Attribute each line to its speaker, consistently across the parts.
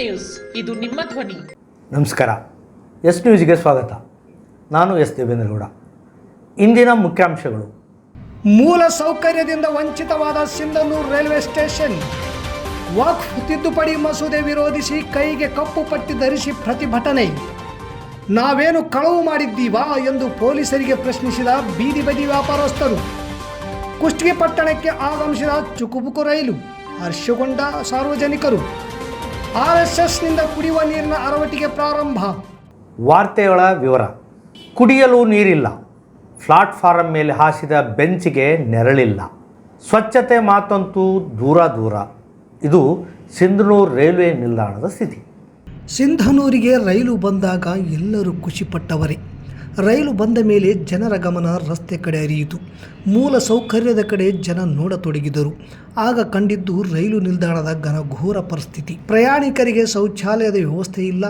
Speaker 1: News. ಇದು ನಿಮ್ಮ ಧ್ವನಿ.
Speaker 2: ನಮಸ್ಕಾರ. ಎಸ್ ನ್ಯೂಸ್ಗೆ ಸ್ವಾಗತ. ನಾನು ಎಸ್ ದೇವೇಂದ್ರಗೌಡ. ಇಂದಿನ ಮುಖ್ಯಾಂಶಗಳು.
Speaker 3: ಮೂಲ ಸೌಕರ್ಯದಿಂದ ವಂಚಿತವಾದ ಸಿಂಧನೂರು ರೈಲ್ವೆ ಸ್ಟೇಷನ್. ವಕ್ಫ್ ತಿದ್ದುಪಡಿ ಮಸೂದೆ ವಿರೋಧಿಸಿ ಕೈಗೆ ಕಪ್ಪು ಪಟ್ಟಿ ಧರಿಸಿ ಪ್ರತಿಭಟನೆ. ನಾವೇನು ಕಳವು ಮಾಡಿದ್ದೀವಾ ಎಂದು ಪೊಲೀಸರಿಗೆ ಪ್ರಶ್ನಿಸಿದ ಬೀದಿ ಬದಿ ವ್ಯಾಪಾರಸ್ಥರು. ಕುಷ್ಟಗಿ ಪಟ್ಟಣಕ್ಕೆ ಆಗಮಿಸಿದ ಚುಕುಬುಕು ರೈಲು. ಹರ್ಷಗೊಂಡ ಸಾರ್ವಜನಿಕರು. ಆರ್ಎಸ್ಎಸ್ನಿಂದ ಕುಡಿಯುವ ನೀರಿನ ಅರವಟಿಗೆ ಪ್ರಾರಂಭ.
Speaker 2: ವಾರ್ತೆಗಳ ವಿವರ. ಕುಡಿಯಲು ನೀರಿಲ್ಲ. ಪ್ಲಾಟ್ಫಾರಂ ಮೇಲೆ ಹಾಸಿದ ಬೆಂಚಿಗೆ ನೆರಳಿಲ್ಲ. ಸ್ವಚ್ಛತೆ ಮಾತಂತೂ ದೂರ ದೂರ. ಇದು ಸಿಂಧನೂರು ರೈಲ್ವೆ ನಿಲ್ದಾಣದ ಸ್ಥಿತಿ.
Speaker 3: ಸಿಂಧನೂರಿಗೆ ರೈಲು ಬಂದಾಗ ಎಲ್ಲರೂ ಖುಷಿಪಟ್ಟವರೇ ರೈಲು ಬಂದ ಮೇಲೆ ಜನರ ಗಮನ ರಸ್ತೆ ಕಡೆ ಹರಿಯಿತು. ಮೂಲ ಸೌಕರ್ಯದ ಕಡೆ ಜನ ನೋಡತೊಡಗಿದರು. ಆಗ ಕಂಡಿದ್ದು ರೈಲು ನಿಲ್ದಾಣದ ಘನಘೋರ ಪರಿಸ್ಥಿತಿ. ಪ್ರಯಾಣಿಕರಿಗೆ ಶೌಚಾಲಯದ ವ್ಯವಸ್ಥೆ ಇಲ್ಲ.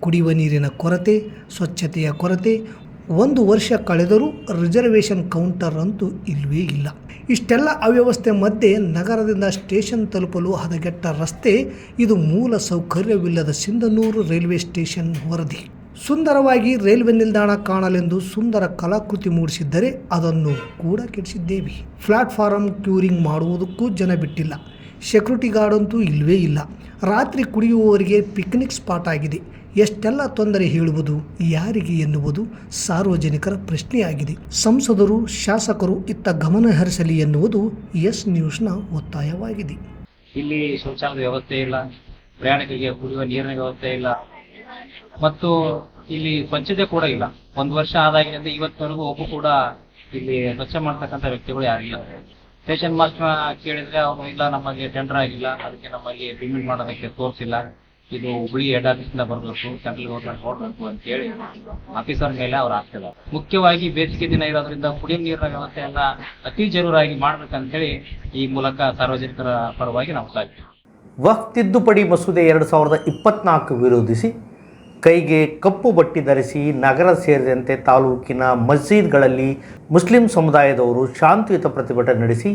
Speaker 3: ಕುಡಿಯುವ ನೀರಿನ ಕೊರತೆ, ಸ್ವಚ್ಛತೆಯ ಕೊರತೆ. ಒಂದು ವರ್ಷ ಕಳೆದರೂ ರಿಸರ್ವೇಷನ್ ಕೌಂಟರ್ ಅಂತೂ ಇಲ್ಲವೇ ಇಲ್ಲ. ಇಷ್ಟೆಲ್ಲ ಅವ್ಯವಸ್ಥೆ ಮಧ್ಯೆ ನಗರದಿಂದ ಸ್ಟೇಷನ್ ತಲುಪಲು ಹದಗೆಟ್ಟ ರಸ್ತೆ, ಇದು ಮೂಲ ಸೌಕರ್ಯವಿಲ್ಲದ ಸಿಂಧನೂರು ರೈಲ್ವೆ ಸ್ಟೇಷನ್ ವರದಿ. ಸುಂದರವಾಗಿ ರೈಲ್ವೆ ನಿಲ್ದಾಣ ಕಾಣಲೆಂದು ಸುಂದರ ಕಲಾಕೃತಿ ಮೂಡಿಸಿದ್ದರೆ ಅದನ್ನು ಕೂಡ ಕೆಡಿಸಿದ್ದೇವೆ. ಪ್ಲಾಟ್ಫಾರಂ ಕ್ಯೂರಿಂಗ್ ಮಾಡುವುದಕ್ಕೂ ಜನ ಬಿಟ್ಟಿಲ್ಲ. ಸೆಕ್ಯೂರಿಟಿ ಗಾರ್ಡ್ ಅಂತೂ ಇಲ್ಲವೇ ಇಲ್ಲ. ರಾತ್ರಿ ಕುಡಿಯುವವರಿಗೆ ಪಿಕ್ನಿಕ್ ಸ್ಪಾಟ್ ಆಗಿದೆ. ಎಷ್ಟೆಲ್ಲ ತೊಂದರೆ ಹೇಳುವುದು, ಯಾರಿಗೆ ಎನ್ನುವುದು ಸಾರ್ವಜನಿಕರ ಪ್ರಶ್ನೆಯಾಗಿದೆ. ಸಂಸದರು, ಶಾಸಕರು ಇತ್ತ ಗಮನ ಹರಿಸಲಿ ಎನ್ನುವುದು ಎಸ್ ನ್ಯೂಸ್ನ ಒತ್ತಾಯವಾಗಿದೆ.
Speaker 4: ಇಲ್ಲಿ ಶೌಚಾಲಯದ ವ್ಯವಸ್ಥೆ ಇಲ್ಲ. ಪ್ರಯಾಣಿಕರಿಗೆ ಕುಡಿಯುವ ನೀರಿನ ವ್ಯವಸ್ಥೆ ಇಲ್ಲ. ಮತ್ತು ಇಲ್ಲಿ ಸ್ವಚ್ಛತೆ ಕೂಡ ಇಲ್ಲ. ಒಂದು ವರ್ಷ ಆದಾಗಿನಿಂದ ಇವತ್ತಿನವರೆಗೂ ಒಬ್ಬ ಕೂಡ ಇಲ್ಲಿ ಸ್ವಚ್ಛ ಮಾಡ್ತಕ್ಕಂಥ ವ್ಯಕ್ತಿಗಳು ಯಾರಿಲ್ಲ. ಸ್ಟೇಷನ್ ಮಾಸ್ಟರ್ ಕೇಳಿದ್ರೆ ಅವನು, ಇಲ್ಲ, ನಮಗೆ ಟೆಂಡರ್ ಆಗಿಲ್ಲ. ಅದಕ್ಕೆ ನಮಗೆ ಪೇಮೆಂಟ್ ಮಾಡೋದಕ್ಕೆ ತೋರಿಸಿಲ್ಲ. ಇದು ಹುಬ್ಳಿ ಹೆಡ್ ಆಫೀಸ್ ಇಂದ ಬರಬೇಕು. ಸೆಂಟ್ರಲ್ ಗೌರ್ಮೆಂಟ್ ಕೊಡಬೇಕು ಅಂತ ಹೇಳಿ ಆಫೀಸರ್ ಮೇಲೆ ಅವ್ರು ಆಗ್ತದ ಮುಖ್ಯವಾಗಿ ಬೇಸಿಗೆ ದಿನ ಇರೋದ್ರಿಂದ ಕುಡಿಯುವ ನೀರಿನ ವ್ಯವಸ್ಥೆಯನ್ನ ಅತಿ ಜರೂರಾಗಿ ಮಾಡ್ಬೇಕಂತ ಹೇಳಿ ಈ ಮೂಲಕ ಸಾರ್ವಜನಿಕರ ಪರವಾಗಿ ನಾವು ಸಾಧ್ಯ
Speaker 2: ವಕ್ತಿದ್ದುಪಡಿ ಮಸೂದೆ ಎರಡು ಸಾವಿರದ ಇಪ್ಪತ್ನಾಲ್ಕು ವಿರೋಧಿಸಿ ಕೈಗೆ ಕಪ್ಪು ಬಟ್ಟಿ ಧರಿಸಿ ನಗರ ಸೇರಿದಂತೆ ತಾಲೂಕಿನ ಮಸ್ಜಿದ್ಗಳಲ್ಲಿ ಮುಸ್ಲಿಂ ಸಮುದಾಯದವರು ಶಾಂತಿಯುತ ಪ್ರತಿಭಟನೆ ನಡೆಸಿ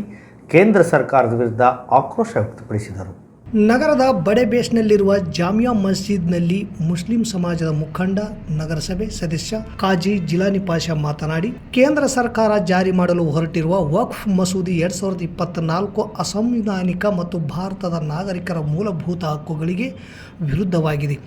Speaker 2: ಕೇಂದ್ರ ಸರ್ಕಾರದ ವಿರುದ್ಧ ಆಕ್ರೋಶ ವ್ಯಕ್ತಪಡಿಸಿದರು.
Speaker 3: ನಗರದ ಬಡೆ ಬೇಸ್ನಲ್ಲಿರುವ ಜಾಮಿಯಾ ಮಸ್ಜಿದ್ನಲ್ಲಿ ಮುಸ್ಲಿಂ ಸಮಾಜದ ಮುಖಂಡ, ನಗರಸಭೆ ಸದಸ್ಯ ಕಾಜಿ ಜಿಲಾನಿ ಪಾಷಾ ಮಾತನಾಡಿ, ಕೇಂದ್ರ ಸರ್ಕಾರ ಜಾರಿ ಮಾಡಲು ಹೊರಟಿರುವ ವಕ್ಫ್ ಮಸೂದಿ ಎರಡ್ ಸಾವಿರದ ಇಪ್ಪತ್ನಾಲ್ಕು ಅಸಂವಿಧಾನಿಕ ಮತ್ತು ಭಾರತದ ನಾಗರಿಕರ ಮೂಲಭೂತ ಹಕ್ಕುಗಳಿಗೆ ವಿರುದ್ಧವಾಗಿದೆ.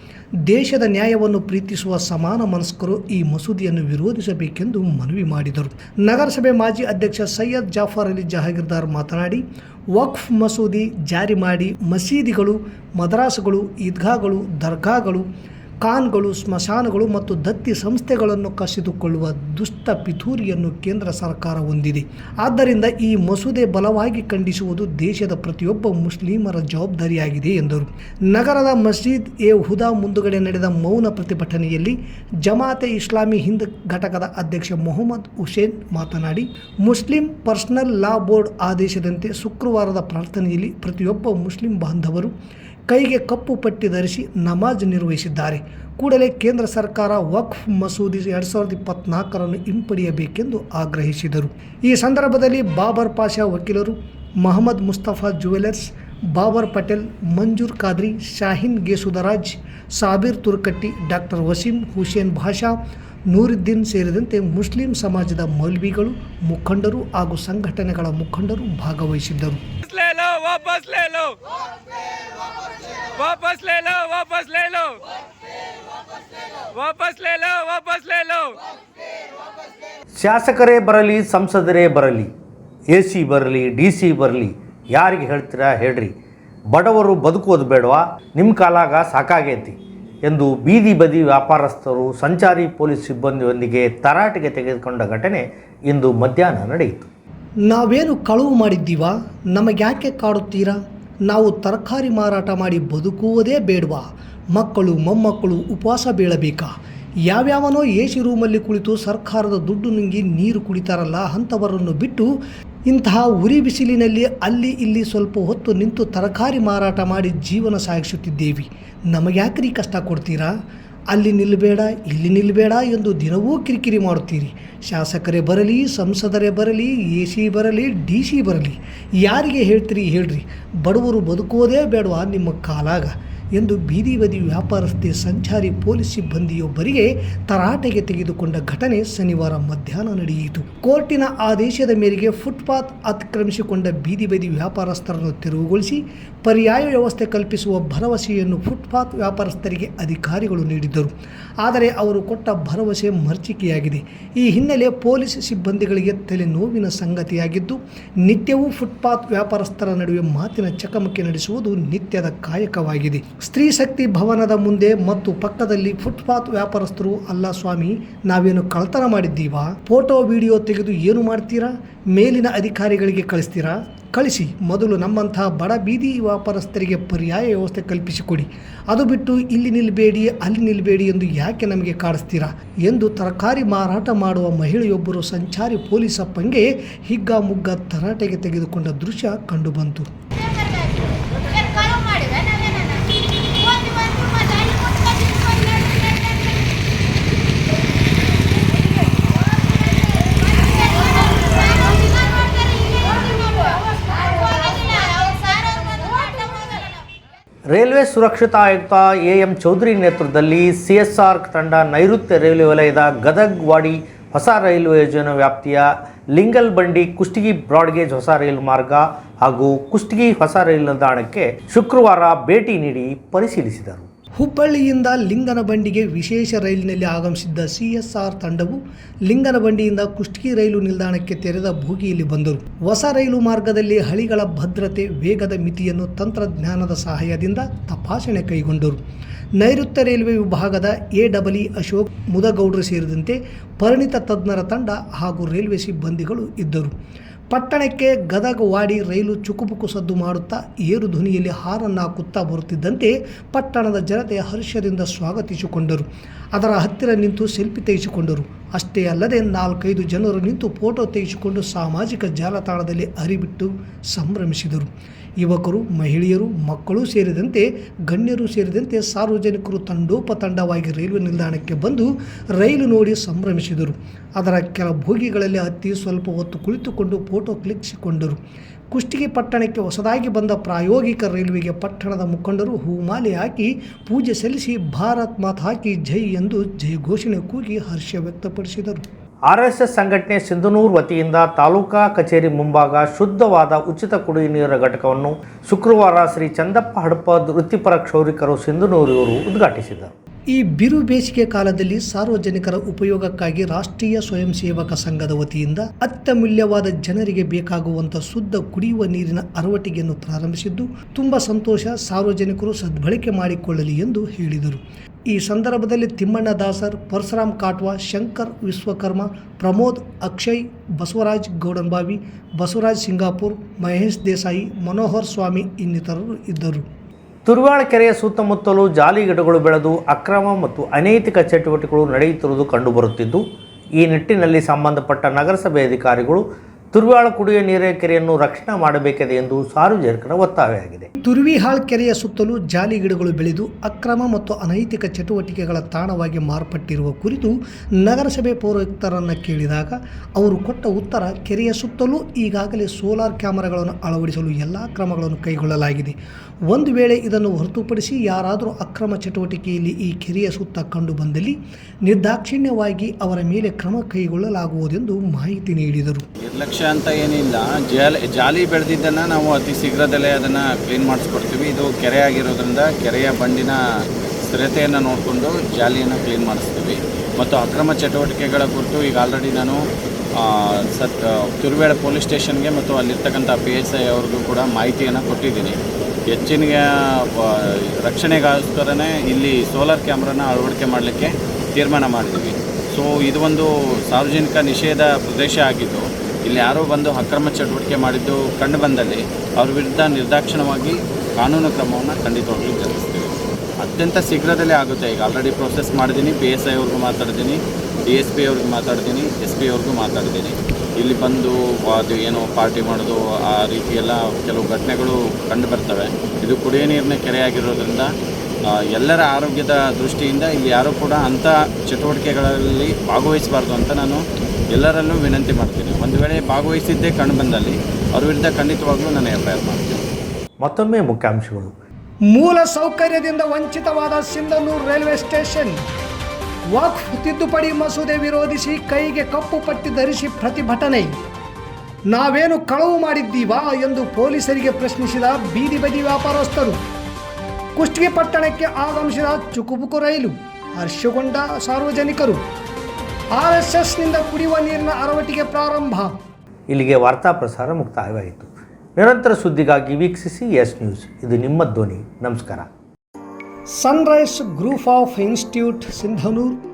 Speaker 3: ದೇಶದ ನ್ಯಾಯವನ್ನು ಪ್ರೀತಿಸುವ ಸಮಾನ ಮನಸ್ಕರು ಈ ಮಸೂದಿಯನ್ನು ವಿರೋಧಿಸಬೇಕೆಂದು ಮನವಿ ಮಾಡಿದರು. ನಗರಸಭೆ ಮಾಜಿ ಅಧ್ಯಕ್ಷ ಸೈಯದ್ ಜಾಫರ್ ಅಲಿ ಜಹಗೀರ್ದಾರ್ ಮಾತನಾಡಿ ವಕ್ಫ್ ಮಸೂದಿ ಜಾರಿ ಮಾಡಿ ಮಸೀದಿಗಳು ಮದ್ರಾಸುಗಳು ಈದ್ಗಾಗಳು ದರ್ಗಾಗಳು ಖಾನ್ಗಳು, ಸ್ಮಶಾನಗಳು ಮತ್ತು ದತ್ತಿ ಸಂಸ್ಥೆಗಳನ್ನು ಕಸಿದುಕೊಳ್ಳುವ ದುಷ್ಟ ಪಿತೂರಿಯನ್ನು ಕೇಂದ್ರ ಸರ್ಕಾರ ಹೊಂದಿದೆ. ಆದ್ದರಿಂದ ಈ ಮಸೂದೆ ಬಲವಾಗಿ ಖಂಡಿಸುವುದು ದೇಶದ ಪ್ರತಿಯೊಬ್ಬ ಮುಸ್ಲಿಮರ ಜವಾಬ್ದಾರಿಯಾಗಿದೆ ಎಂದರು. ನಗರದ ಮಸ್ಜಿದ್ ಎ ಹುದಾ ಮುಂದುಗಡೆ ನಡೆದ ಮೌನ ಪ್ರತಿಭಟನೆಯಲ್ಲಿ ಜಮಾತೆ ಇಸ್ಲಾಮಿ ಹಿಂದ್ ಘಟಕದ ಅಧ್ಯಕ್ಷ ಮೊಹಮ್ಮದ್ ಹುಸೇನ್ ಮಾತನಾಡಿ, ಮುಸ್ಲಿಂ ಪರ್ಸನಲ್ ಲಾ ಬೋರ್ಡ್ ಆದೇಶದಂತೆ ಶುಕ್ರವಾರದ ಪ್ರಾರ್ಥನೆಯಲ್ಲಿ ಪ್ರತಿಯೊಬ್ಬ ಮುಸ್ಲಿಂ ಬಾಂಧವರು ಕೈಗೆ ಕಪ್ಪು ಪಟ್ಟಿ ಧರಿಸಿ ನಮಾಜ್ ನಿರ್ವಹಿಸಿದ್ದಾರೆ. ಕೂಡಲೇ ಕೇಂದ್ರ ಸರ್ಕಾರ ವಕ್ಫ್ ಮಸೂದಿ ಎರಡು ಸಾವಿರದ ಇಪ್ಪತ್ನಾಲ್ಕರನ್ನು ಹಿಂಪಡೆಯಬೇಕೆಂದು ಆಗ್ರಹಿಸಿದರು. ಈ ಸಂದರ್ಭದಲ್ಲಿ ಬಾಬರ್ ಪಾಷಾ ವಕೀಲರು ಮಹಮ್ಮದ್ ಮುಸ್ತಫಾ ಜುವೆಲರ್ಸ್, ಬಾಬರ್ ಪಟೇಲ್, ಮಂಜೂರ್ ಖಾದ್ರಿ, ಶಾಹೀನ್ ಗೇಸುದರಾಜ್ ಸಾಬೀರ್ ತುರ್ಕಟ್ಟಿ, ಡಾಕ್ಟರ್ ವಸೀಂ ಹುಸೇನ್ ಭಾಷಾ ನೂರುದ್ದೀನ್ ಸೇರಿದಂತೆ ಮುಸ್ಲಿಂ ಸಮಾಜದ ಮೌಲ್ವಿಗಳು, ಮುಖಂಡರು ಹಾಗೂ ಸಂಘಟನೆಗಳ ಮುಖಂಡರು ಭಾಗವಹಿಸಿದ್ದರು.
Speaker 5: वापस ले लो वापस ले लो वापस ले लो वापस ले लो वापस ले लो
Speaker 2: ಶಾಸಕರೇ ಬರಲಿ ಸಂಸದರೇ ಬರಲಿ ಎ ಸಿ ಬರಲಿ ಡಿ ಸಿ ಬರಲಿ ಯಾರಿಗೆ ಹೇಳ್ತೀರಾ ಹೇಳ್ರಿ ಬಡವರು ಬದುಕೋದು ಬೇಡವಾ ನಿಮ್ಮ ಕಾಲಾಗ ಸಾಕಾಗೈತಿ ಎಂದು ಬೀದಿ ಬದಿ ವ್ಯಾಪಾರಸ್ಥರು ಸಂಚಾರಿ ಪೊಲೀಸ್ ಸಿಬ್ಬಂದಿಯೊಂದಿಗೆ ತರಾಟೆಗೆ ತೆಗೆದುಕೊಂಡ ಘಟನೆ ಇಂದು ಮಧ್ಯಾಹ್ನ ನಡೆಯಿತು
Speaker 3: ನಾವೇನು ಕಳುವು ಮಾಡಿದ್ದೀವಾ ನಮಗ್ಯಾಕೆ ಕಾಡುತ್ತೀರಾ ನಾವು ತರಕಾರಿ ಮಾರಾಟ ಮಾಡಿ ಬದುಕುವುದೇ ಬೇಡವಾ? ಮಕ್ಕಳು, ಮೊಮ್ಮಕ್ಕಳು ಉಪವಾಸ ಬೀಳಬೇಕಾ? ಯಾವ್ಯಾವನೋ ಎ ಸಿ ರೂಮಲ್ಲಿ ಕುಳಿತು ಸರ್ಕಾರದ ದುಡ್ಡು ನುಂಗಿ ನೀರು ಕುಡಿತಾರಲ್ಲ ಅಂಥವರನ್ನು ಬಿಟ್ಟು ಇಂತಹ ಉರಿ ಬಿಸಿಲಿನಲ್ಲಿ ಅಲ್ಲಿ ಇಲ್ಲಿ ಸ್ವಲ್ಪ ಹೊತ್ತು ನಿಂತು ತರಕಾರಿ ಮಾರಾಟ ಮಾಡಿ ಜೀವನ ಸಾಗಿಸುತ್ತಿದ್ದೇವೆ. ನಮಗ್ಯಾಕ್ರಿ ಕಷ್ಟ ಕೊಡ್ತೀರಾ? ಅಲ್ಲಿ ನಿಲ್ಲಬೇಡ ಇಲ್ಲಿ ನಿಲ್ಲಬೇಡ ಎಂದು ದಿನವೂ ಕಿರಿಕಿರಿ ಮಾಡುತ್ತೀರಿ. ಶಾಸಕರೇ ಬರಲಿ, ಸಂಸದರೇ ಬರಲಿ, ಎ ಸಿ ಬರಲಿ, ಡಿ ಸಿ ಬರಲಿ, ಯಾರಿಗೆ ಹೇಳ್ತೀರಿ ಹೇಳ್ರಿ. ಬಡವರು ಬದುಕೋದೇ ಬೇಡವಾ ನಿಮ್ಮ ಕಾಲಾಗ. ಎಂದು ಬೀದಿ ಬದಿ ವ್ಯಾಪಾರಸ್ಥೆ ಸಂಚಾರಿ ಪೊಲೀಸ್ ಸಿಬ್ಬಂದಿಯೊಬ್ಬರಿಗೆ ತರಾಟೆಗೆ ತೆಗೆದುಕೊಂಡ ಘಟನೆ ಶನಿವಾರ ಮಧ್ಯಾಹ್ನ ನಡೆಯಿತು. ಕೋರ್ಟಿನ ಆದೇಶದ ಮೇರೆಗೆ ಫುಟ್ಪಾತ್ ಅತಿಕ್ರಮಿಸಿಕೊಂಡ ಬೀದಿ ಬದಿ ವ್ಯಾಪಾರಸ್ಥರನ್ನು ತೆರವುಗೊಳಿಸಿ ಪರ್ಯಾಯ ವ್ಯವಸ್ಥೆ ಕಲ್ಪಿಸುವ ಭರವಸೆಯನ್ನು ಫುಟ್ಪಾತ್ ವ್ಯಾಪಾರಸ್ಥರಿಗೆ ಅಧಿಕಾರಿಗಳು ನೀಡಿದ್ದರು. ಆದರೆ ಅವರು ಕೊಟ್ಟ ಭರವಸೆ ಮರ್ಚಿಕೆಯಾಗಿದೆ. ಈ ಹಿನ್ನೆಲೆ ಪೊಲೀಸ್ ಸಿಬ್ಬಂದಿಗಳಿಗೆ ತಲೆನೋವಿನ ಸಂಗತಿಯಾಗಿದ್ದು, ನಿತ್ಯವೂ ಫುಟ್ಪಾತ್ ವ್ಯಾಪಾರಸ್ಥರ ನಡುವೆ ಮಾತಿನ ಚಕಮಕಿ ನಡೆಸುವುದು ನಿತ್ಯದ ಕಾಯಕವಾಗಿದೆ. ಸ್ತ್ರೀ ಶಕ್ತಿ ಭವನದ ಮುಂದೆ ಮತ್ತು ಪಕ್ಕದಲ್ಲಿ ಫುಟ್ಪಾತ್ ವ್ಯಾಪಾರಸ್ಥರು, ಅಲ್ಲ ಸ್ವಾಮಿ, ನಾವೇನು ಕಳ್ತನ ಮಾಡಿದ್ದೀವಾ? ಫೋಟೋ, ವಿಡಿಯೋ ತೆಗೆದು ಏನು ಮಾಡ್ತೀರಾ? ಮೇಲಿನ ಅಧಿಕಾರಿಗಳಿಗೆ ಕಳಿಸ್ತೀರಾ? ಕಳಿಸಿ, ಮೊದಲು ನಮ್ಮಂತಹ ಬಡ ಬೀದಿ ವ್ಯಾಪಾರಸ್ಥರಿಗೆ ಪರ್ಯಾಯ ವ್ಯವಸ್ಥೆ ಕಲ್ಪಿಸಿಕೊಡಿ. ಅದು ಬಿಟ್ಟು ಇಲ್ಲಿ ನಿಲ್ಲಬೇಡಿ ಅಲ್ಲಿ ನಿಲ್ಲಬೇಡಿ ಎಂದು ಯಾಕೆ ನಮಗೆ ಕಾಡಿಸ್ತೀರಾ? ಎಂದು ತರಕಾರಿ ಮಾರಾಟ ಮಾಡುವ ಮಹಿಳೆಯೊಬ್ಬರು ಸಂಚಾರಿ ಪೊಲೀಸಪ್ಪಂಗೆ ಹಿಗ್ಗಾಮುಗ್ಗ ತರಾಟೆಗೆ ತೆಗೆದುಕೊಂಡ ದೃಶ್ಯ ಕಂಡುಬಂತು
Speaker 1: ಏನ್ ಕಳವು ಮಾಡಿವೆ ನಾವೇನನ? ಒಂದು ಒಂದು ಮತ್ತೆ ಅಲ್ಲಿ ಕೊಟ್ಕೊಂಡು ಇಟ್ಕೊಂಡು ನಡ್ದು ನಡ್ದು
Speaker 2: ರೈಲ್ವೆ ಸುರಕ್ಷತಾ ಆಯುಕ್ತ ಎ ಎಂ ಚೌಧರಿ ನೇತೃತ್ವದಲ್ಲಿ ಸಿ ಎಸ್ ಆರ್ ತಂಡ ನೈಋತ್ಯ ರೈಲ್ವೆ ವಲಯದ ಗದಗ್ ವಾಡಿ ಹೊಸ ರೈಲ್ವೆ ಯೋಜನೆ ವ್ಯಾಪ್ತಿಯ ಲಿಂಗಲ್ ಬಂಡಿ ಕುಷ್ಟಗಿ ಬ್ರಾಡ್ಗೇಜ್ ಹೊಸ ರೈಲು ಮಾರ್ಗ ಹಾಗೂ ಕುಷ್ಟಗಿ ಹೊಸ ರೈಲು ನಿಲ್ದಾಣಕ್ಕೆ ಶುಕ್ರವಾರ ಭೇಟಿ ನೀಡಿ ಪರಿಶೀಲಿಸಿದರು.
Speaker 3: ಹುಬ್ಬಳ್ಳಿಯಿಂದ ಲಿಂಗನಬಂಡಿಗೆ ವಿಶೇಷ ರೈಲಿನಲ್ಲಿ ಆಗಮಿಸಿದ್ದ ಸಿಎಸ್ಆರ್ ತಂಡವು ಲಿಂಗನಬಂಡಿಯಿಂದ ಕುಷ್ಟಗಿ ರೈಲು ನಿಲ್ದಾಣಕ್ಕೆ ತೆರೆದ ಭೋಗಿಯಲ್ಲಿ ಬಂದರು. ಹೊಸ ರೈಲು ಮಾರ್ಗದಲ್ಲಿ ಹಳಿಗಳ ಭದ್ರತೆ, ವೇಗದ ಮಿತಿಯನ್ನು ತಂತ್ರಜ್ಞಾನದ ಸಹಾಯದಿಂದ ತಪಾಸಣೆ ಕೈಗೊಂಡರು. ನೈಋತ್ಯ ರೈಲ್ವೆ ವಿಭಾಗದ ಎ ಡಬಲ್ ಅಶೋಕ್ ಮುದಗೌಡರು ಸೇರಿದಂತೆ ಪರಿಣಿತ ತಜ್ಞರ ತಂಡ ಹಾಗೂ ರೈಲ್ವೆ ಸಿಬ್ಬಂದಿಗಳು ಇದ್ದರು. ಪಟ್ಟಣಕ್ಕೆ ಗದಗ ವಾಡಿ ರೈಲು ಚುಕುಪುಕು ಸದ್ದು ಮಾಡುತ್ತಾ ಏರು ಧ್ವನಿಯಲ್ಲಿ ಹಾರನ್ನು ಹಾಕುತ್ತಾ ಬರುತ್ತಿದ್ದಂತೆ ಪಟ್ಟಣದ ಜನತೆ ಹರ್ಷದಿಂದ ಸ್ವಾಗತಿಸಿಕೊಂಡರು. ಅದರ ಹತ್ತಿರ ನಿಂತು ಸೆಲ್ಫಿ ತೆಗೆಸಿಕೊಂಡರು. ಅಷ್ಟೇ ಅಲ್ಲದೆ ನಾಲ್ಕೈದು ಜನರು ನಿಂತು ಫೋಟೋ ತೆಗೆಸಿಕೊಂಡು ಸಾಮಾಜಿಕ ಜಾಲತಾಣದಲ್ಲಿ ಹರಿಬಿಟ್ಟು ಸಂಭ್ರಮಿಸಿದರು. ಯುವಕರು, ಮಹಿಳೆಯರು, ಮಕ್ಕಳು ಸೇರಿದಂತೆ ಗಣ್ಯರು ಸೇರಿದಂತೆ ಸಾರ್ವಜನಿಕರು ತಂಡೋಪತಂಡವಾಗಿ ರೈಲ್ವೆ ನಿಲ್ದಾಣಕ್ಕೆ ಬಂದು ರೈಲು ನೋಡಿ ಸಂಭ್ರಮಿಸಿದರು. ಅದರ ಕೆಲ ಭೋಗಿಗಳಲ್ಲಿ ಹತ್ತಿ ಸ್ವಲ್ಪ ಹೊತ್ತು ಕುಳಿತುಕೊಂಡು ಫೋಟೋ ಕ್ಲಿಕ್ಸಿಕೊಂಡರು. ಕುಷ್ಟಗಿ ಪಟ್ಟಣಕ್ಕೆ ಹೊಸದಾಗಿ ಬಂದ ಪ್ರಾಯೋಗಿಕ ರೈಲ್ವೆಗೆ ಪಟ್ಟಣದ ಮುಖಂಡರು ಹೂಮಾಲೆ ಹಾಕಿ ಪೂಜೆ ಸಲ್ಲಿಸಿ ಭಾರತ್ ಮಾತ್ ಹಾಕಿ ಜೈ ಎಂದು ಜೈ ಘೋಷಣೆ ಕೂಗಿ ಹರ್ಷ ವ್ಯಕ್ತಪಡಿಸಿದರು.
Speaker 2: ಆರ್ ಎಸ್ ಎಸ್ ಸಂಘಟನೆ ಸಿಂಧನೂರು ವತಿಯಿಂದ ತಾಲೂಕಾ ಕಚೇರಿ ಮುಂಭಾಗ ಶುದ್ಧವಾದ ಉಚಿತ ಕುಡಿಯುವ ನೀರಿನ ಘಟಕವನ್ನು ಶುಕ್ರವಾರ ಶ್ರೀ ಚಂದಪ್ಪ ಹಡಪ ವೃತ್ತಿಪರ ಕ್ಷೌರಿಕರು ಸಿಂಧನೂರಿಯವರು ಉದ್ಘಾಟಿಸಿದರು.
Speaker 3: ಈ ಬಿರು ಬೇಸಿಗೆ ಕಾಲದಲ್ಲಿ ಸಾರ್ವಜನಿಕರ ಉಪಯೋಗಕ್ಕಾಗಿ ರಾಷ್ಟ್ರೀಯ ಸ್ವಯಂ ಸೇವಕ ಸಂಘದ ವತಿಯಿಂದ ಅತ್ಯಮೂಲ್ಯವಾದ ಜನರಿಗೆ ಬೇಕಾಗುವಂಥ ಶುದ್ಧ ಕುಡಿಯುವ ನೀರಿನ ಅರವಟಿಗೆಯನ್ನು ಪ್ರಾರಂಭಿಸಿದ್ದು, ತುಂಬ ಸಂತೋಷ, ಸಾರ್ವಜನಿಕರು ಸದ್ಬಳಕೆ ಮಾಡಿಕೊಳ್ಳಲಿ ಎಂದು ಹೇಳಿದರು. ಈ ಸಂದರ್ಭದಲ್ಲಿ ತಿಮ್ಮಣ್ಣ ದಾಸರ್, ಪರಶುರಾಮ್ ಕಾಟ್ವಾ, ಶಂಕರ್ ವಿಶ್ವಕರ್ಮ, ಪ್ರಮೋದ್ ಅಕ್ಷಯ್, ಬಸವರಾಜ್ ಗೌಡನ್ಬಾವಿ ಬಸವರಾಜ್ ಸಿಂಗಾಪುರ್, ಮಹೇಶ್ ದೇಸಾಯಿ, ಮನೋಹರ್ ಸ್ವಾಮಿ ಇನ್ನಿತರರು ಇದ್ದರು.
Speaker 2: ತುರ್ವಾಳ ಕೆರೆಯ ಸುತ್ತಮುತ್ತಲೂ ಜಾಲಿ ಗಿಡಗಳು ಬೆಳೆದು ಅಕ್ರಮ ಮತ್ತು ಅನೈತಿಕ ಚಟುವಟಿಕೆಗಳು ನಡೆಯುತ್ತಿರುವುದು ಕಂಡುಬರುತ್ತಿದ್ದು, ಈ ನಿಟ್ಟಿನಲ್ಲಿ ಸಂಬಂಧಪಟ್ಟ ನಗರಸಭೆ ಅಧಿಕಾರಿಗಳು ತುರ್ವಾಳ ಕುಡಿಯುವ ನೀರಿನ ಕೆರೆಯನ್ನು ರಕ್ಷಣೆ ಮಾಡಬೇಕಿದೆ ಎಂದು ಸಾರ್ವಜನಿಕರ ಒತ್ತಾಯವಾಗಿದೆ
Speaker 3: ತುರ್ವಿಹಾಳ್ ಕೆರೆಯ ಸುತ್ತಲೂ ಜಾಲಿ ಗಿಡಗಳು ಬೆಳೆದು ಅಕ್ರಮ ಮತ್ತು ಅನೈತಿಕ ಚಟುವಟಿಕೆಗಳ ತಾಣವಾಗಿ ಮಾರ್ಪಟ್ಟಿರುವ ಕುರಿತು ನಗರಸಭೆ ಪೌರಾಯುಕ್ತರನ್ನು ಕೇಳಿದಾಗ ಅವರು ಕೊಟ್ಟ ಉತ್ತರ ಕೆರೆಯ ಸುತ್ತಲೂ ಈಗಾಗಲೇ ಸೋಲಾರ್ ಕ್ಯಾಮೆರಾಗಳನ್ನು ಅಳವಡಿಸಲು ಎಲ್ಲ ಕ್ರಮಗಳನ್ನು ಕೈಗೊಳ್ಳಲಾಗಿದೆ. ಒಂದು ವೇಳೆ ಇದನ್ನು ಹೊರತುಪಡಿಸಿ ಯಾರಾದರೂ ಅಕ್ರಮ ಚಟುವಟಿಕೆಯಲ್ಲಿ ಈ ಕೆರೆಯ ಸುತ್ತ ಕಂಡು ಬಂದಲ್ಲಿ ನಿರ್ದಾಕ್ಷಿಣ್ಯವಾಗಿ ಅವರ ಮೇಲೆ ಕ್ರಮ ಕೈಗೊಳ್ಳಲಾಗುವುದೆಂದು ಮಾಹಿತಿ ನೀಡಿದರು.
Speaker 6: ನಿರ್ಲಕ್ಷ್ಯ ಅಂತ ಏನಿಲ್ಲ. ಜಾಲಿ ಜಾಲಿ ಬೆಳೆದಿದ್ದನ್ನು ನಾವು ಅತಿ ಶೀಘ್ರದಲ್ಲೇ ಅದನ್ನು ಕ್ಲೀನ್ ಮಾಡಿಸ್ಕೊಡ್ತೀವಿ. ಇದು ಕೆರೆ ಆಗಿರೋದ್ರಿಂದ ಕೆರೆಯ ಬಂಡಿನ ಸ್ಥಿರತೆಯನ್ನು ನೋಡಿಕೊಂಡು ಜಾಲಿಯನ್ನು ಕ್ಲೀನ್ ಮಾಡಿಸ್ತೀವಿ. ಮತ್ತು ಅಕ್ರಮ ಚಟುವಟಿಕೆಗಳ ಕುರಿತು ಈಗ ಆಲ್ರೆಡಿ ನಾನು ಸತ್ ತುರುವೇಳ ಪೊಲೀಸ್ ಸ್ಟೇಷನ್ಗೆ ಮತ್ತು ಅಲ್ಲಿರ್ತಕ್ಕಂಥ ಪಿ ಎಸ್ ಐ ಅವ್ರಿಗೂ ಕೂಡ ಮಾಹಿತಿಯನ್ನು ಕೊಟ್ಟಿದ್ದೀನಿ. ಹೆಚ್ಚಿನ ರಕ್ಷಣೆಗೋಸ್ಕರನೇ ಇಲ್ಲಿ ಸೋಲಾರ್ ಕ್ಯಾಮ್ರಾನ ಅಳವಡಿಕೆ ಮಾಡಲಿಕ್ಕೆ ತೀರ್ಮಾನ ಮಾಡಿದ್ವಿ ಸೊ ಇದು ಒಂದು ಸಾರ್ವಜನಿಕ ನಿಷೇಧ ಪ್ರದೇಶ ಆಗಿದ್ದು ಇಲ್ಲಿ ಯಾರೋ ಬಂದು ಅಕ್ರಮ ಚಟುವಟಿಕೆ ಮಾಡಿದ್ದು ಕಂಡು ಬಂದಲ್ಲಿ ಅವ್ರ ವಿರುದ್ಧ ನಿರ್ದಾಕ್ಷಿಣ್ಯವಾಗಿ ಕಾನೂನು ಕ್ರಮವನ್ನು ಖಂಡಿತವಾಗ್ಲೂ ಜರುಗಿಸ್ತೀವಿ. ಅತ್ಯಂತ ಶೀಘ್ರದಲ್ಲೇ ಆಗುತ್ತೆ. ಈಗ ಆಲ್ರೆಡಿ ಪ್ರೊಸೆಸ್ ಮಾಡಿದ್ದೀನಿ. ಪಿ ಎಸ್ ಐ ಅವ್ರಿಗೂ ಮಾತಾಡ್ತೀನಿ. ಡಿ ಎಸ್ ಪಿ ಅವ್ರಿಗೂ ಮಾತಾಡ್ತೀನಿ. ಎಸ್ ಪಿ ಅವ್ರಿಗೂ ಮಾತಾಡ್ತೀನಿ. ಇಲ್ಲಿ ಬಂದು ಅದು ಏನೋ ಪಾರ್ಟಿ ಮಾಡೋದು, ಆ ರೀತಿಯೆಲ್ಲ ಕೆಲವು ಘಟನೆಗಳು ಕಂಡು ಬರ್ತವೆ. ಇದು ಕುಡಿಯೋ ನೀರಿನ ಕೆರೆಯಾಗಿರೋದ್ರಿಂದ ಎಲ್ಲರ ಆರೋಗ್ಯದ ದೃಷ್ಟಿಯಿಂದ ಇಲ್ಲಿ ಯಾರೂ ಕೂಡ ಅಂಥ ಚಟುವಟಿಕೆಗಳಲ್ಲಿ ಭಾಗವಹಿಸಬಾರ್ದು ಅಂತ ನಾನು ಎಲ್ಲರಲ್ಲೂ ವಿನಂತಿ ಮಾಡ್ತೀನಿ. ಒಂದು ವೇಳೆ ಭಾಗವಹಿಸಿದ್ದೇ ಕಂಡು ಬಂದಲ್ಲಿ ಅವ್ರ ವಿರುದ್ಧ ಖಂಡಿತವಾಗ್ಲೂ ನಾನು ಎಫ್ ಐ ಆರ್ ಮಾಡ್ತೀನಿ.
Speaker 2: ಮತ್ತೊಮ್ಮೆ ಮುಖ್ಯಾಂಶಗಳು.
Speaker 3: ಮೂಲ ಸೌಕರ್ಯದಿಂದ ವಂಚಿತವಾದ ಸಿಂಧನೂರು ರೈಲ್ವೆ ಸ್ಟೇಷನ್. ವಕ್ಫ್ ತಿದ್ದುಪಡಿ ಮಸೂದೆ ವಿರೋಧಿಸಿ ಕೈಗೆ ಕಪ್ಪು ಪಟ್ಟಿ ಧರಿಸಿ ಪ್ರತಿಭಟನೆ. ನಾವೇನು ಕಳವು ಮಾಡಿದ್ದೀವಾ ಎಂದು ಪೊಲೀಸರಿಗೆ ಪ್ರಶ್ನಿಸಿದ ಬೀದಿ ಬದಿ ವ್ಯಾಪಾರಸ್ಥರು. ಕುಷ್ಟಗಿ ಪಟ್ಟಣಕ್ಕೆ ಆಗಮಿಸಿದ ಚುಕುಬುಕು ರೈಲು. ಹರ್ಷಗೊಂಡ ಸಾರ್ವಜನಿಕರು. ಆರ್ ಎಸ್ ಎಸ್ನಿಂದ ಕುಡಿಯುವ ನೀರಿನ ಅರವಟಿಗೆ ಪ್ರಾರಂಭ.
Speaker 2: ಇಲ್ಲಿಗೆ ವಾರ್ತಾ ಪ್ರಸಾರ ಮುಕ್ತಾಯವಾಯಿತು. ನಿರಂತರ ಸುದ್ದಿಗಾಗಿ ವೀಕ್ಷಿಸಿ ಎಸ್ ನ್ಯೂಸ್. ಇದು ನಿಮ್ಮ ಧ್ವನಿ. ನಮಸ್ಕಾರ.
Speaker 3: Sunrise group of institute Sindhanur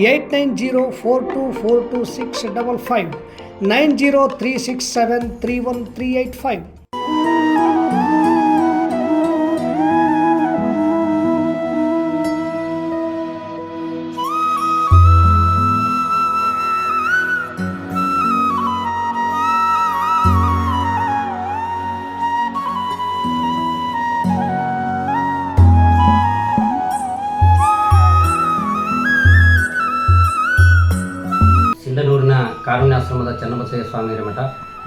Speaker 3: eight nine zero four two four two six double five nine zero three six seven three one three eight
Speaker 7: five ಕಾರುಣ್ಯಾಶ್ರಮದ Channabasayya ಸ್ವಾಮಿಯರ ಮಠ.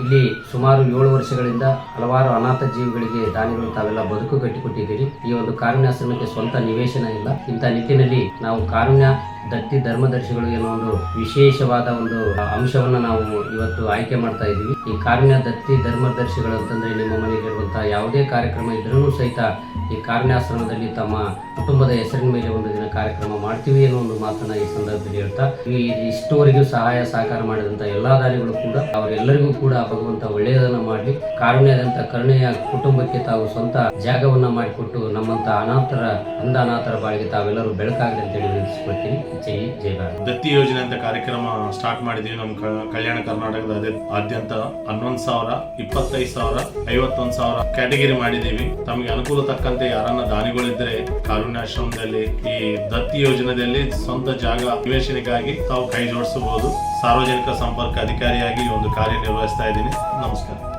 Speaker 7: ಇಲ್ಲಿ ಸುಮಾರು ಏಳು ವರ್ಷಗಳಿಂದ ಹಲವಾರು ಅನಾಥ ಜೀವಿಗಳಿಗೆ ದಾನಿಗಳು ತಾವೆಲ್ಲ ಬದುಕು ಕಟ್ಟಿಕೊಟ್ಟಿದ್ದೀರಿ. ಈ ಒಂದು ಕಾರುಣ್ಯಾಶ್ರಮಕ್ಕೆ ಸ್ವಂತ ನಿವೇಶನ ಇಲ್ಲ. ಇಂಥ ನಿಟ್ಟಿನಲ್ಲಿ ನಾವು ಕಾರುಣ್ಯ ದತ್ತಿ ಧರ್ಮದರ್ಶಿಗಳು ಏನೋ ಒಂದು ವಿಶೇಷವಾದ ಒಂದು ಅಂಶವನ್ನ ನಾವು ಇವತ್ತು ಆಯ್ಕೆ ಮಾಡ್ತಾ ಇದ್ದೀವಿ. ಈ ಕಾರ್ಣ್ಯ ದತ್ತಿ ಧರ್ಮದರ್ಶಿಗಳು ಅಂತಂದ್ರೆ ನಿಮ್ಮ ಮನೆಯಲ್ಲಿರುವಂತಹ ಯಾವುದೇ ಕಾರ್ಯಕ್ರಮ ಇದ್ರೂ ಸಹಿತ ಈ ಕಾರುಣ್ಯಾಶ್ರಮದಲ್ಲಿ ತಮ್ಮ ಕುಟುಂಬದ ಹೆಸರಿನ ಮೇಲೆ ಒಂದು ದಿನ ಕಾರ್ಯಕ್ರಮ ಮಾಡ್ತೀವಿ ಅನ್ನೋ ಒಂದು ಮಾತನ್ನ ಈ ಸಂದರ್ಭದಲ್ಲಿ ಹೇಳ್ತಾ, ಈ ಇಷ್ಟುವರೆಗೂ ಸಹಾಯ ಸಹಕಾರ ಮಾಡಿದಂತ ಎಲ್ಲಾ ದಾರಿಗಳು ಕೂಡ ಅವರೆಲ್ಲರಿಗೂ ಕೂಡ ಭಗವಂತ ಒಳ್ಳೆಯದನ್ನ ಮಾಡಿ ಕಾರುಣ್ಯದಂತ ಕರುಣೆಯ ಕುಟುಂಬಕ್ಕೆ ತಾವು ಸ್ವಂತ ಜಾಗವನ್ನ ಮಾಡಿಕೊಟ್ಟು ನಮ್ಮಂತ ಅನಾಥರ, ಅಂದ ಅನಾಥರ ಬಾಳಿಗೆ ತಾವೆಲ್ಲರೂ ಬೆಳಕಾಗಲಿ ಅಂತೇಳಿ ವಿನಂತಿಸ್ಕೊಳ್ತೀನಿ.
Speaker 8: ದತ್ತಿ ಯೋಜನೆ ಅಂತ ಕಾರ್ಯಕ್ರಮ ಸ್ಟಾರ್ಟ್ ಮಾಡಿದೀವಿ ನಮ್ಮ ಕಲ್ಯಾಣ ಕರ್ನಾಟಕದ ಆದ್ಯಂತ ಹನ್ನೊಂದು ಸಾವಿರ, ಇಪ್ಪತ್ತೈದು ಸಾವಿರ, ಐವತ್ತೊಂದು ಸಾವಿರ ಕ್ಯಾಟಗರಿ ಮಾಡಿದೀವಿ. ತಮಗೆ ಅನುಕೂಲ ತಕ್ಕಂತೆ ಯಾರನ್ನ ದಾನಿಗಳಿದ್ರೆ ಕಾರುಣ್ಯಾಶ್ರಮದಲ್ಲಿ, ಈ ದತ್ತಿ ಯೋಜನೆಯಲ್ಲಿ ಸ್ವಂತ ಜಾಗ ನಿವೇಶನಕ್ಕಾಗಿ ತಾವು ಕೈ ಜೋಡಿಸಬಹುದು. ಸಾರ್ವಜನಿಕ ಸಂಪರ್ಕ ಅಧಿಕಾರಿಯಾಗಿ ಒಂದು ಕಾರ್ಯನಿರ್ವಹಿಸ್ತಾ ಇದ್ದೀನಿ. ನಮಸ್ಕಾರ.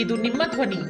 Speaker 9: ಇದು ನಿಮ್ಮ ಧ್ವನಿ.